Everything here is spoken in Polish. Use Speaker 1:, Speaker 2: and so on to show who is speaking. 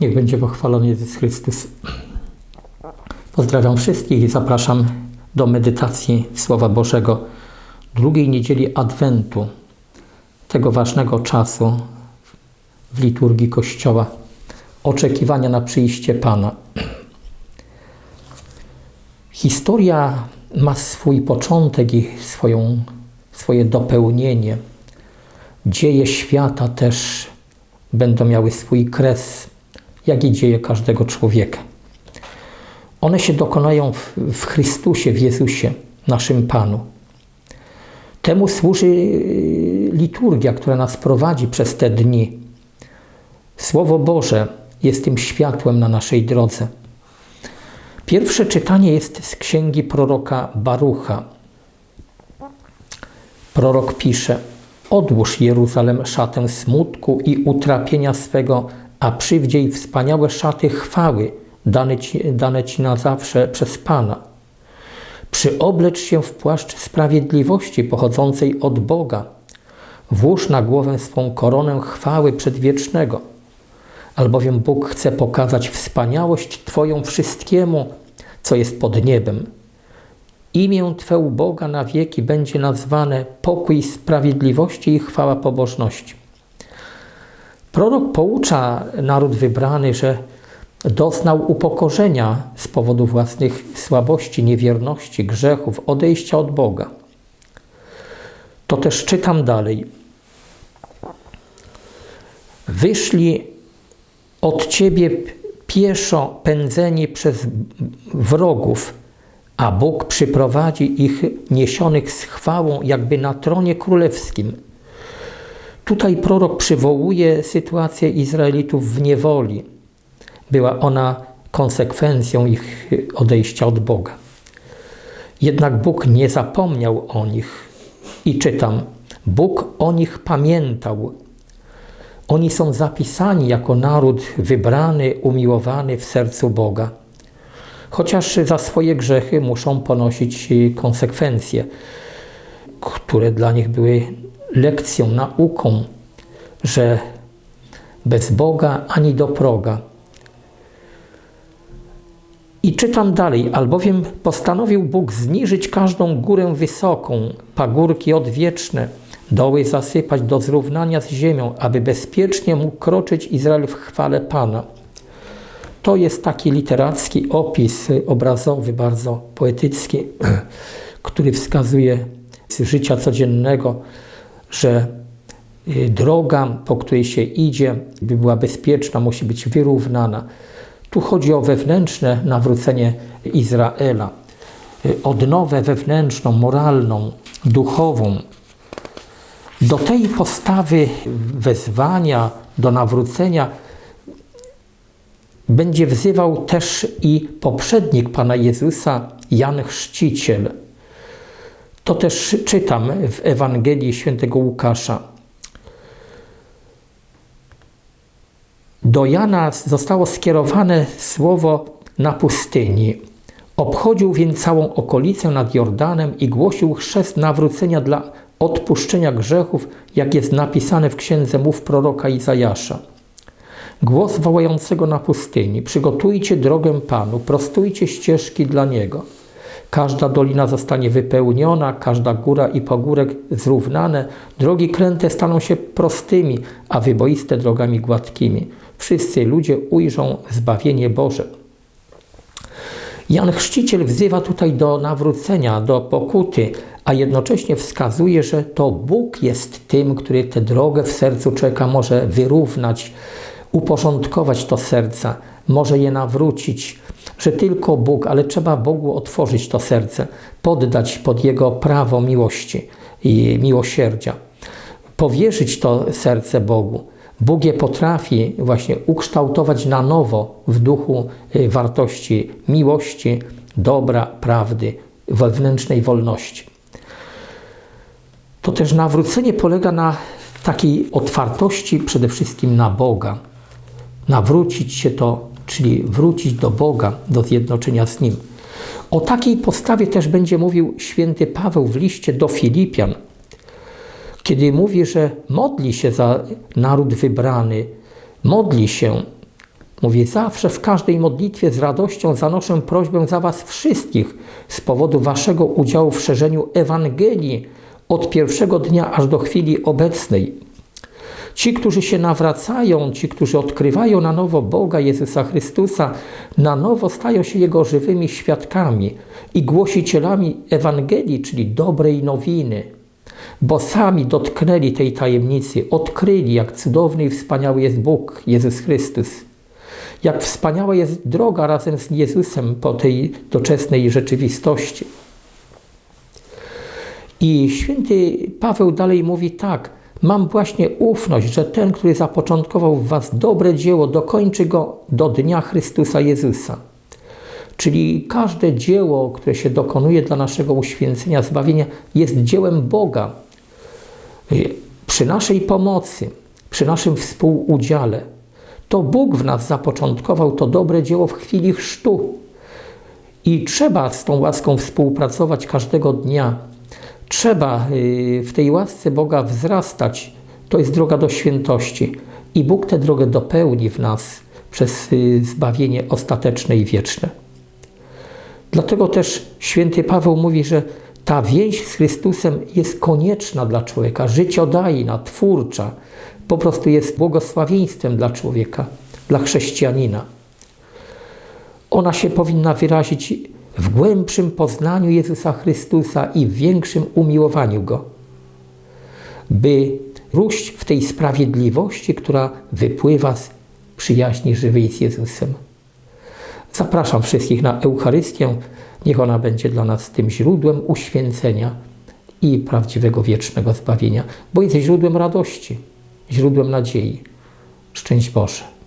Speaker 1: Niech będzie pochwalony Jezus Chrystus. Pozdrawiam wszystkich i zapraszam do medytacji Słowa Bożego drugiej niedzieli Adwentu, tego ważnego czasu w liturgii Kościoła, oczekiwania na przyjście Pana. Historia ma swój początek i swoją, swoje dopełnienie. Dzieje świata też będą miały swój kres, jak i dzieje każdego człowieka. One się dokonają w, w Chrystusie, w Jezusie, naszym Panu. Temu służy liturgia, która nas prowadzi przez te dni. Słowo Boże jest tym światłem na naszej drodze. Pierwsze czytanie jest z księgi proroka Barucha. Prorok pisze: Odłóż Jeruzalem szatę smutku i utrapienia swego, a przywdziej wspaniałe szaty chwały, dane ci, dane ci na zawsze przez Pana. Przyoblecz się w płaszcz sprawiedliwości pochodzącej od Boga. Włóż na głowę swą koronę chwały przedwiecznego. Albowiem Bóg chce pokazać wspaniałość Twoją wszystkiemu, co jest pod niebem. Imię Twe Boga na wieki będzie nazwane pokój sprawiedliwości i chwała pobożności. Prorok poucza naród wybrany, że doznał upokorzenia z powodu własnych słabości, niewierności, grzechów, odejścia od Boga. To też czytam dalej. Wyszli od Ciebie pieszo pędzeni przez wrogów, a Bóg przyprowadzi ich niesionych z chwałą, jakby na tronie królewskim. Tutaj prorok przywołuje sytuację Izraelitów w niewoli. Była ona konsekwencją ich odejścia od Boga. Jednak Bóg nie zapomniał o nich. I czytam: Bóg o nich pamiętał. Oni są zapisani jako naród wybrany, umiłowany w sercu Boga. Chociaż za swoje grzechy muszą ponosić konsekwencje, które dla nich były lekcją, nauką, że bez Boga ani do proga. I czytam dalej, albowiem postanowił Bóg zniżyć każdą górę wysoką, pagórki odwieczne, doły zasypać do zrównania z ziemią, aby bezpiecznie mógł kroczyć Izrael w chwale Pana. To jest taki literacki opis obrazowy, bardzo poetycki, który wskazuje z życia codziennego, że droga, po której się idzie, by była bezpieczna, musi być wyrównana. Tu chodzi o wewnętrzne nawrócenie Izraela, odnowę wewnętrzną, moralną, duchową. Do tej postawy wezwania, do nawrócenia będzie wzywał też i poprzednik Pana Jezusa, Jan Chrzciciel. To też czytam w Ewangelii świętego Łukasza. Do Jana zostało skierowane słowo na pustyni. Obchodził więc całą okolicę nad Jordanem i głosił chrzest nawrócenia dla odpuszczenia grzechów, jak jest napisane w księdze mów proroka Izajasza. Głos wołającego na pustyni: Przygotujcie drogę Panu, prostujcie ścieżki dla Niego. Każda dolina zostanie wypełniona, każda góra i pogórek zrównane, drogi kręte staną się prostymi, a wyboiste drogami gładkimi. Wszyscy ludzie ujrzą zbawienie Boże. Jan Chrzciciel wzywa tutaj do nawrócenia, do pokuty, a jednocześnie wskazuje, że to Bóg jest tym, który tę drogę w sercu czeka może wyrównać, uporządkować to serce, może je nawrócić, że tylko Bóg, ale trzeba Bogu otworzyć to serce, poddać pod Jego prawo miłości i miłosierdzia, powierzyć to serce Bogu. Bóg je potrafi właśnie ukształtować na nowo w duchu wartości miłości, dobra, prawdy, wewnętrznej wolności. To też nawrócenie polega na takiej otwartości przede wszystkim na Boga. Nawrócić się to, czyli wrócić do Boga, do zjednoczenia z Nim. O takiej postawie też będzie mówił święty Paweł w liście do Filipian, kiedy mówi, że modli się za naród wybrany, modli się, Mówi, zawsze w każdej modlitwie z radością zanoszę prośbę za Was wszystkich z powodu Waszego udziału w szerzeniu Ewangelii od pierwszego dnia aż do chwili obecnej. Ci, którzy się nawracają, ci, którzy odkrywają na nowo Boga Jezusa Chrystusa, na nowo stają się Jego żywymi świadkami i głosicielami Ewangelii, czyli dobrej nowiny, bo sami dotknęli tej tajemnicy, odkryli, jak cudowny i wspaniały jest Bóg, Jezus Chrystus. Jak wspaniała jest droga razem z Jezusem po tej doczesnej rzeczywistości. I święty Paweł dalej mówi tak: Mam właśnie ufność, że ten, który zapoczątkował w Was dobre dzieło, dokończy go do dnia Chrystusa Jezusa. Czyli każde dzieło, które się dokonuje dla naszego uświęcenia, zbawienia, jest dziełem Boga. Przy naszej pomocy, przy naszym współudziale, to Bóg w nas zapoczątkował to dobre dzieło w chwili chrztu. I trzeba z tą łaską współpracować każdego dnia. Trzeba y, w tej łasce Boga wzrastać. To jest droga do świętości. I Bóg tę drogę dopełni w nas przez y, zbawienie ostateczne i wieczne. Dlatego też święty Paweł mówi, że ta więź z Chrystusem jest konieczna dla człowieka, życiodajna, twórcza. Po prostu jest błogosławieństwem dla człowieka, dla chrześcijanina. Ona się powinna wyrazić w głębszym poznaniu Jezusa Chrystusa i w większym umiłowaniu Go, by róść w tej sprawiedliwości, która wypływa z przyjaźni żywej z Jezusem. Zapraszam wszystkich na Eucharystię. Niech ona będzie dla nas tym źródłem uświęcenia i prawdziwego wiecznego zbawienia, bo jest źródłem radości, źródłem nadziei. Szczęść Boże.